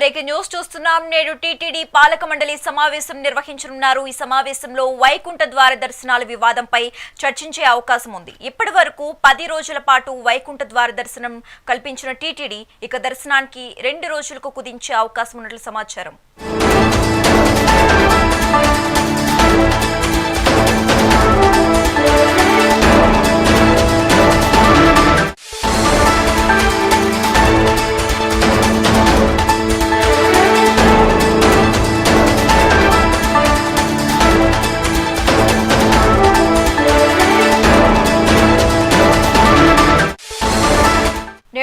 Breaking news చూస్తున్నాం. నేడు TTD పాలక మండలి సమావేశం నిర్వహించనున్నారు. ఈ సమావేశంలో వైకుంఠ ద్వార దర్శనాల వివాదంపై చర్చించే అవకాశం ఉంది. ఇప్పటి వరకు పది రోజుల పాటు వైకుంఠ ద్వార దర్శనం కల్పించిన టీటీడీ ఇక దర్శనానికి రెండు రోజులకు కుదించే అవకాశం ఉన్నట్లు సమాచారం.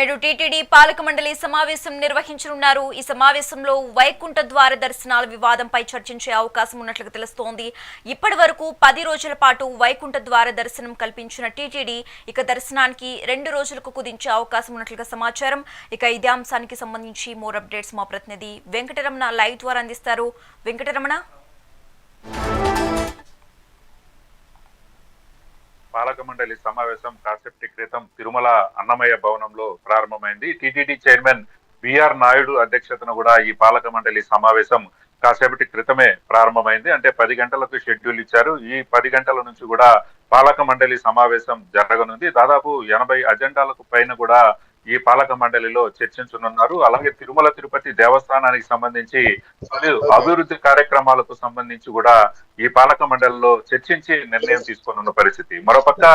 నేడు టీటీడీ పాలక మండలి సమావేశం నిర్వహించనున్నారు. ఈ సమావేశంలో వైకుంఠ ద్వార దర్శనాల వివాదంపై చర్చించే అవకాశం ఉన్నట్లుగా తెలుస్తోంది. ఇప్పటి వరకు పది రోజుల పాటు వైకుంఠ ద్వార దర్శనం కల్పించిన టీటీడీ ఇక దర్శనానికి రెండు రోజులకు కుదించే అవకాశం ఉన్నట్లుగా సమాచారం. ఇక ఇదే అంశానికి సంబంధించి మోర్ అప్డేట్స్ మా ప్రతినిధి వెంకటరమణ లైవ్ ద్వారా అందిస్తారు. వెంకటరమణ? పాలక మండలి సమావేశం కాసేపటి క్రితం తిరుమల అన్నమయ్య భవనంలో ప్రారంభమైంది. టిటిడి చైర్మన్ బిఆర్ నాయుడు అధ్యక్షతన కూడా ఈ పాలక మండలి సమావేశం కాసేపటి క్రితమే ప్రారంభమైంది. అంటే పది గంటలకు షెడ్యూల్ ఇచ్చారు. ఈ పది గంటల నుంచి కూడా పాలక మండలి సమావేశం జరగనుంది. దాదాపు ఎనభై అజెండాలకు పైన కూడా ఈ పాలక మండలిలో చర్చించనున్నారు. అలాగే తిరుమల తిరుపతి దేవస్థానానికి సంబంధించి పలు అభివృద్ధి కార్యక్రమాలకు సంబంధించి కూడా ఈ పాలక మండలిలో చర్చించి నిర్ణయం తీసుకోనున్న పరిస్థితి. మరోపక్క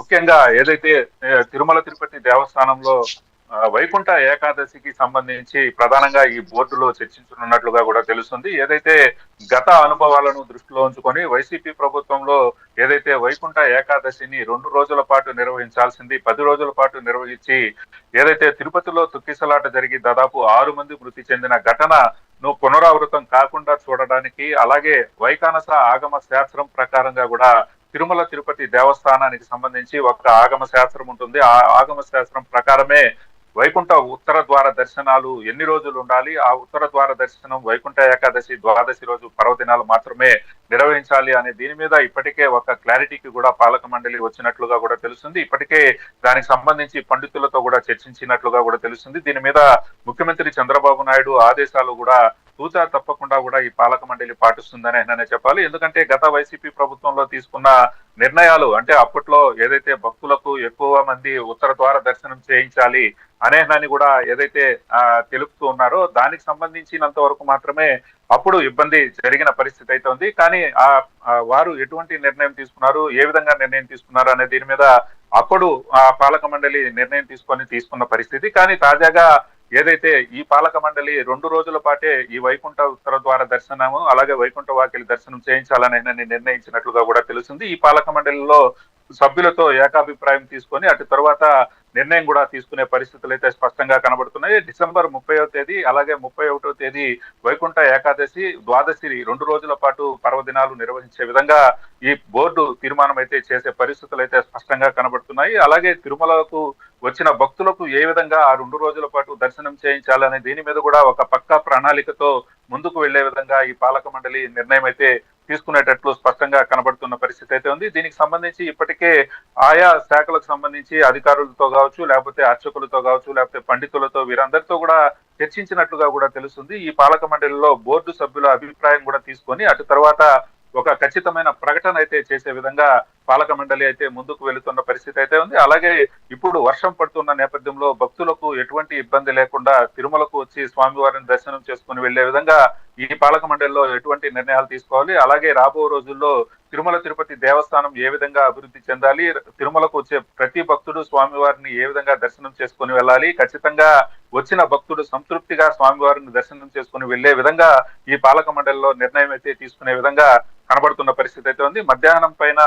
ముఖ్యంగా ఏదైతే తిరుమల తిరుపతి దేవస్థానంలో వైకుంఠ ఏకాదశికి సంబంధించి ప్రధానంగా ఈ బోర్డులో చర్చించనున్నట్లుగా కూడా తెలుస్తుంది. ఏదైతే గత అనుభవాలను దృష్టిలో ఉంచుకొని వైసీపీ ప్రభుత్వంలో ఏదైతే వైకుంఠ ఏకాదశిని రెండు రోజుల పాటు నిర్వహించాల్సింది పది రోజుల పాటు నిర్వహించి ఏదైతే తిరుపతిలో తుక్కిసలాట జరిగి దాదాపు ఆరు మంది మృతి చెందిన ఘటన ను పునరావృతం కాకుండా చూడడానికి అలాగే వైకానస ఆగమ శాస్త్రం ప్రకారంగా కూడా తిరుమల తిరుపతి దేవస్థానానికి సంబంధించి ఒక ఆగమ శాస్త్రం ఉంటుంది. ఆ ఆగమ శాస్త్రం ప్రకారమే వైకుంఠ ఉత్తర ద్వార దర్శనాలు ఎన్ని రోజులు ఉండాలి? ఆ ఉత్తర ద్వార దర్శనం వైకుంఠ ఏకాదశి ద్వాదశి రోజు పర్వదినాలు మాత్రమే నిర్వహించాలి అనే దీని మీద ఇప్పటికే ఒక క్లారిటీకి కూడా పాలక మండలి వచ్చినట్లుగా కూడా తెలుస్తుంది. ఇప్పటికే దానికి సంబంధించి పండితులతో కూడా చర్చించినట్లుగా కూడా తెలుస్తుంది. దీని మీద ముఖ్యమంత్రి చంద్రబాబు నాయుడు ఆదేశాలు కూడా తూచా తప్పకుండా కూడా ఈ పాలక మండలి పాటిస్తుందని ఆయననే చెప్పాలి. ఎందుకంటే గత వైసీపీ ప్రభుత్వంలో తీసుకున్న నిర్ణయాలు అంటే అప్పట్లో ఏదైతే భక్తులకు ఎక్కువ మంది ఉత్తర ద్వార దర్శనం చేయించాలి అనేనని కూడా ఏదైతే ఆ, తెలుపుతూ ఉన్నారో దానికి సంబంధించినంత వరకు మాత్రమే అప్పుడు ఇబ్బంది జరిగిన పరిస్థితి అయితే ఉంది. కానీ ఆ వారు ఎటువంటి నిర్ణయం తీసుకున్నారు ఏ విధంగా నిర్ణయం తీసుకున్నారు అనే దీని మీద అప్పుడు ఆ పాలక మండలి నిర్ణయం తీసుకొని తీసుకున్న పరిస్థితి. కానీ తాజాగా ఏదైతే ఈ పాలక మండలి రెండు రోజుల పాటే ఈ వైకుంఠ ఉత్తర ద్వార దర్శనము అలాగే వైకుంఠ వాకిలి దర్శనం చేయించాలని నిర్ణయించినట్లుగా కూడా తెలుస్తుంది. ఈ పాలక మండలిలో సభ్యులతో ఏకాభిప్రాయం తీసుకొని అటు తర్వాత నిర్ణయం కూడా తీసుకునే పరిస్థితులు అయితే స్పష్టంగా కనబడుతున్నాయి. డిసెంబర్ ముప్పైవ తేదీ అలాగే ముప్పై ఒకటో తేదీ వైకుంఠ ఏకాదశి ద్వాదశి రెండు రోజుల పాటు పర్వదినాలు నిర్వహించే విధంగా ఈ బోర్డు తీర్మానం అయితే చేసే పరిస్థితులు అయితే స్పష్టంగా కనబడుతున్నాయి. అలాగే తిరుమలకు వచ్చిన భక్తులకు ఏ విధంగా ఆ రెండు రోజుల పాటు దర్శనం చేయించాలనే దీని మీద కూడా ఒక పక్కా ప్రణాళికతో ముందుకు వెళ్ళే విధంగా ఈ పాలక మండలి నిర్ణయం అయితే తీసుకునేటట్లు స్పష్టంగా కనబడుతున్న పరిస్థితి అయితే ఉంది. దీనికి సంబంధించి ఇప్పటికే ఆయా శాఖలకు సంబంధించి అధికారులతో కావచ్చు లేకపోతే అర్చకులతో కావచ్చు లేకపోతే పండితులతో వీరందరితో కూడా చర్చించినట్లుగా కూడా తెలుస్తుంది. ఈ పాలక మండలిలో బోర్డు సభ్యుల అభిప్రాయం కూడా తీసుకొని అటు తర్వాత ఒక ఖచ్చితమైన ప్రకటన అయితే చేసే విధంగా పాలక మండలి అయితే ముందుకు వెళుతున్న పరిస్థితి అయితే ఉంది. అలాగే ఇప్పుడు వర్షం పడుతున్న నేపథ్యంలో భక్తులకు ఎటువంటి ఇబ్బంది లేకుండా తిరుమలకు వచ్చి స్వామివారిని దర్శనం చేసుకుని వెళ్ళే విధంగా ఈ పాలక మండలిలో ఎటువంటి నిర్ణయాలు తీసుకోవాలి? అలాగే రాబో రోజుల్లో తిరుమల తిరుపతి దేవస్థానం ఏ విధంగా అభివృద్ధి చెందాలి? తిరుమలకు వచ్చే ప్రతి భక్తుడు స్వామివారిని ఏ విధంగా దర్శనం చేసుకుని వెళ్ళాలి? ఖచ్చితంగా వచ్చిన భక్తుడు సంతృప్తిగా స్వామివారిని దర్శనం చేసుకుని వెళ్ళే విధంగా ఈ పాలక మండలిలో నిర్ణయం అయితే తీసుకునే విధంగా కనబడుతున్న పరిస్థితి అయితే ఉంది. మధ్యాహ్నం పైన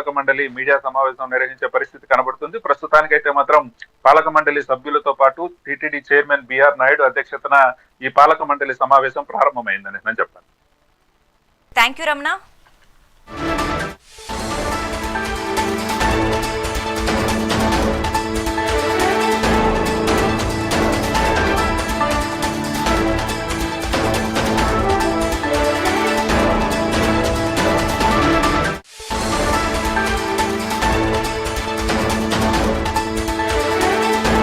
పాలక మండలి మీడియా సమావేశం నిర్వహించే పరిస్థితి కనబడుతుంది. ప్రస్తుతానికైతే మాత్రం పాలక మండలి సభ్యులతో పాటు టిటిడి చైర్మన్ బిఆర్ నాయుడు అధ్యక్షతన ఈ పాలక మండలి సమావేశం ప్రారంభమైందని నేను చెప్పాను. Thank you Ramana